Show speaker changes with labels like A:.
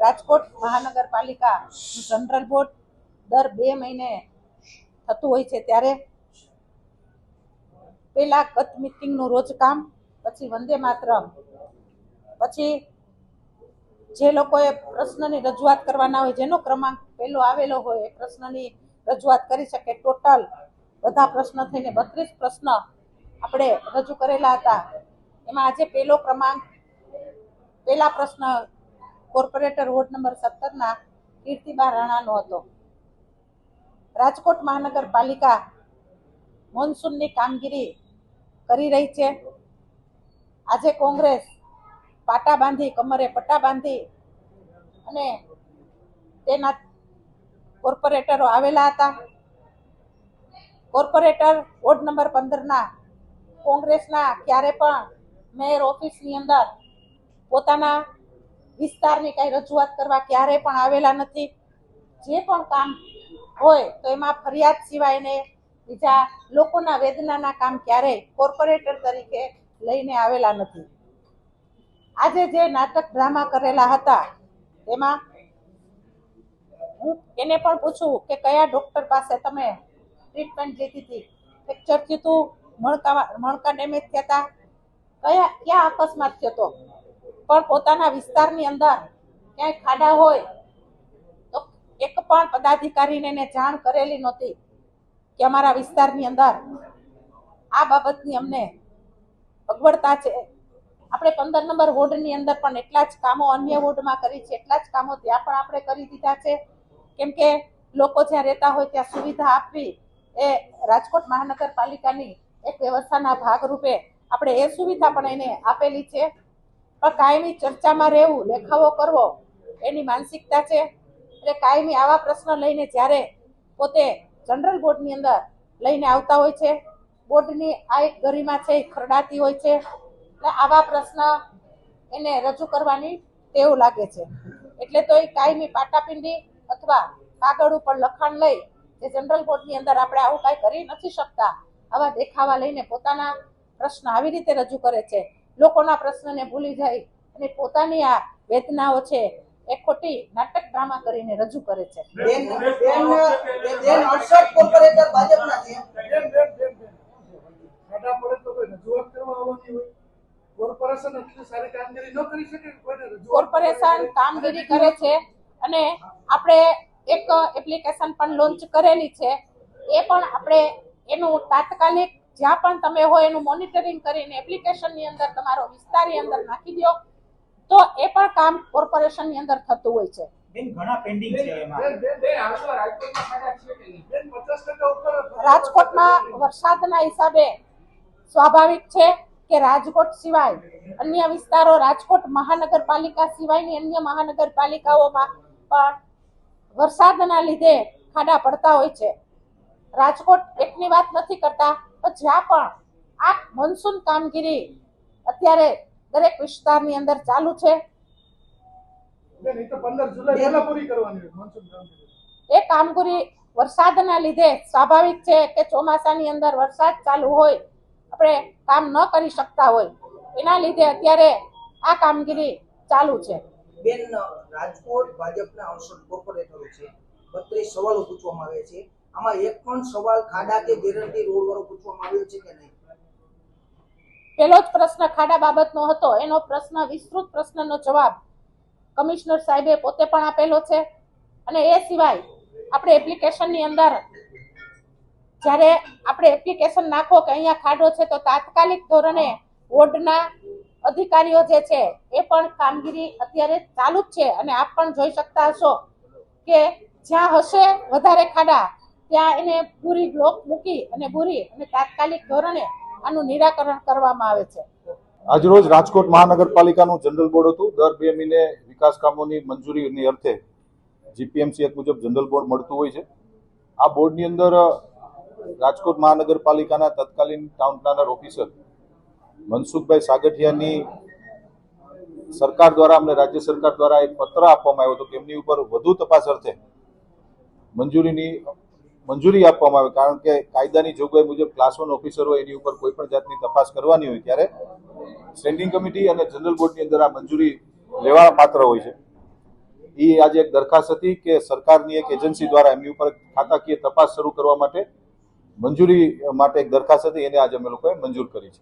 A: રાજકોટ મહાનગરપાલિકા general board દર બે મહિને થતું હોય છે ત્યારે પેલા ગત મિટિંગનું રોજ કામ, પછી વંદે માતરમ, પછી જે લોકોએ પ્રશ્નની રજૂઆત કરવાના હોય, જેનો ક્રમાંક પહેલો આવેલો હોય, એ પ્રશ્નની રજૂઆત કરી શકે. ટોટલ બધા પ્રશ્ન થઈને બત્રીસ પ્રશ્ન આપણે રજૂ કરેલા હતા. એમાં આજે પહેલો ક્રમાંક, પહેલા પ્રશ્ન કોર્પોરેટર વોર્ડ નંબર સત્તરના કીર્તિબા રાણાનો હતો. રાજકોટ મહાનગરપાલિકા મોન્સૂનની કામગીરી કરી રહી છે. આજે કોંગ્રેસ પાટા બાંધી, કમરે પટ્ટા બાંધી અને તેના કોર્પોરેટરો આવેલા હતા. કોર્પોરેટર વોર્ડ નંબર પંદરના કોંગ્રેસના ક્યારે પણ મેયર ઓફિસની અંદર પોતાના વિસ્તારની કાંઈ રજૂઆત કરવા ક્યારે પણ આવેલા નથી. જે પણ કામ હોય તો એમાં ફરિયાદ સિવાયને બીજા લોકોના વેદનાના કામ ક્યારેય કોર્પોરેટર તરીકે લઈને આવેલા નથી. આજે જે નાટક ડ્રામા કરેલા હતા, તેમાં હું એને પણ પૂછું કે કયા ડોક્ટર પાસે તમે ટ્રીટમેન્ટ લીધી હતી? ફ્રેક્ચર થયું હતું મણકા મણકા ડેમેજ થયા હતા કયા, ક્યાં અકસ્માત થયો હતો પણ પોતાના વિસ્તારની અંદર ક્યાંય ખાડા હોય, તો એક પણ પદાધિકારીને એને જાણ કરેલી નહોતી કે અમારા વિસ્તારની અંદર આ બાબતની અમને અગવડતા છે. આપણે પંદર નંબર વોર્ડની અંદર પણ એટલા જ કામો અન્ય વોર્ડમાં કરી છે, એટલા જ કામો ત્યાં પણ આપણે કરી દીધા છે. કેમ કે લોકો જ્યાં રહેતા હોય ત્યાં સુવિધા આપવી એ રાજકોટ મહાનગરપાલિકાની એક વ્યવસ્થાના ભાગરૂપે આપણે એ સુવિધા પણ એને આપેલી છે. પણ કાયમી ચર્ચામાં રહેવું, દેખાવો કરવો, એની માનસિકતા છે. એટલે કાયમી આવા પ્રશ્ન લઈને જ્યારે પોતે જનરલ બોર્ડની અંદર લઈને આવતા હોય છે, બોર્ડની આ એક ગરિમા છે એ ખરડાતી હોય છે, એટલે આવા પ્રશ્ન એને રજૂ કરવાની ટેવ લાગે છે. એટલે તો એ કાયમી પાટાપિંડી અથવા કાગળ ઉપર લખાણ લઈ જે જનરલ બોર્ડની અંદર આપણે આવું કાંઈ કરી નથી શકતા, આવા દેખાવા લઈને પોતાના પ્રશ્ન આવી રીતે રજૂ કરે છે. લોકોના પ્રશ્નને ભૂલી જાય અને પોતાની આ વેદનાઓ છે એ ખોટી નાટક ડ્રામા કરીને રજૂ કરે છે
B: કોર્પોરેશન કામગીરી કરે
A: છે અને આપણે એક એપ્લિકેશન પણ લોન્ચ કરેલી છે એ પણ આપણે એનું તાત્કાલિક જ્યાં પણ તમે હોય એનું મોનિટરિંગ કરીને એપ્લિકેશનની અંદર તમારો વિસ્તારની અંદર નાખી દો. તો એ પણ કામ કોર્પોરેશનની અંદર થતું હોય છે.
C: બેન ઘણા પેન્ડિંગ છે એમાં.
B: બેન બેન બેન હાલમાં રાજકોટમાં ખાડા છે કે નહીં? બેન પચાસ ટકા ઉપર
A: રાજકોટમાં વરસાદના હિસાબે સ્વાભાવિક છે કે રાજકોટ સિવાય અન્ય વિસ્તારો રાજકોટ મહાનગરપાલિકા સિવાયની અન્ય મહાનગરપાલિકાઓમાં પણ વરસાદના લીધે ખાડા પડતા હોય છે. રાજકોટ એકની વાત નથી કરતા. જ્યાં પણ આ મોન્સૂન કામગીરી અત્યારે દરેક વિસ્તારની અંદર ચાલુ છે.
B: એ તો પંદર જુલાઈ પહેલા પૂરી કરવાની હોય મોનસૂન કામગીરી.
A: વરસાદના લીધે સ્વાભાવિક છે કે ચોમાસાની અંદર વરસાદ ચાલુ હોય આપણે કામ ન કરી શકતા હોય. એના લીધે અત્યારે આ કામગીરી ચાલુ છે.
D: બેન રાજકોટ ભાજપના અડસઠ કોર્પોરેટરો છે. બત્રીસ સવાલો પૂછવામાં આવે છે. આમાં એક પણ સવાલ ખાડા કે ગેરંટી રોડ વાળો પૂછવામાં આવ્યો છે કે નહીં?
A: પેલો જ પ્રશ્ન ખાડા બાબતનો હતો. એનો પ્રશ્ન, વિસ્તૃત પ્રશ્નનો જવાબ કમિશનર સાહેબે પોતે પણ આપેલો છે. અને એ સિવાય આપણે એપ્લિકેશનની અંદર જ્યારે આપણે એપ્લિકેશન નાખો કે અહીંયા ખાડો છે તો તાત્કાલિક ધોરણે વોર્ડના અધિકારીઓ જે છે એ પણ કામગીરી અત્યારે ચાલુ જ છે. અને આપ પણ જોઈ શકતા હશો કે જ્યાં હશે વધારે ખાડા ત્યાં એને પૂરી બ્લોક મૂકી અને પૂરી અને તાત્કાલિક ધોરણે આનું નિરાકરણ કરવામાં આવે છે.
E: આજરોજ રાજકોટ મહાનગરપાલિકાનું જનરલ બોર્ડ હતું. દર બે મહિને વિકાસ કામોની મંજૂરીની અર્થે જીપીએમસી એક મુજબ જનરલ બોર્ડ મળતું હોય છે. આ બોર્ડની અંદર રાજકોટ મહાનગરપાલિકાના તત્કાલીન ટાઉન પ્લાનર ઓફિસર મનસુખભાઈ સાગઠિયાની સરકાર દ્વારા અમને રાજ્ય સરકાર દ્વારા એક પત્ર આપવામાં આવ્યો હતો કે એમની ઉપર વધુ તપાસ અર્થે મંજૂરીની મંજૂરી આપવામાં આવે, કારણ કે કાયદાની જોગવાઈ મુજબ ક્લાસ વન ઓફિસર હોય, એની ઉપર કોઈ પણ જાતની તપાસ કરવાની હોય ત્યારે સ્ટેન્ડિંગ કમિટી અને જનરલ બોર્ડની અંદર આ મંજૂરી લેવા પાત્ર હોય છે. એ આજે એક દરખાસ્ત હતી કે સરકારની એક એજન્સી દ્વારા એમની ઉપર ખાતાકીય તપાસ શરૂ કરવા માટે મંજૂરી માટે એક દરખાસ્ત હતી, એને આજે અમે લોકોએ મંજૂર કરી છે.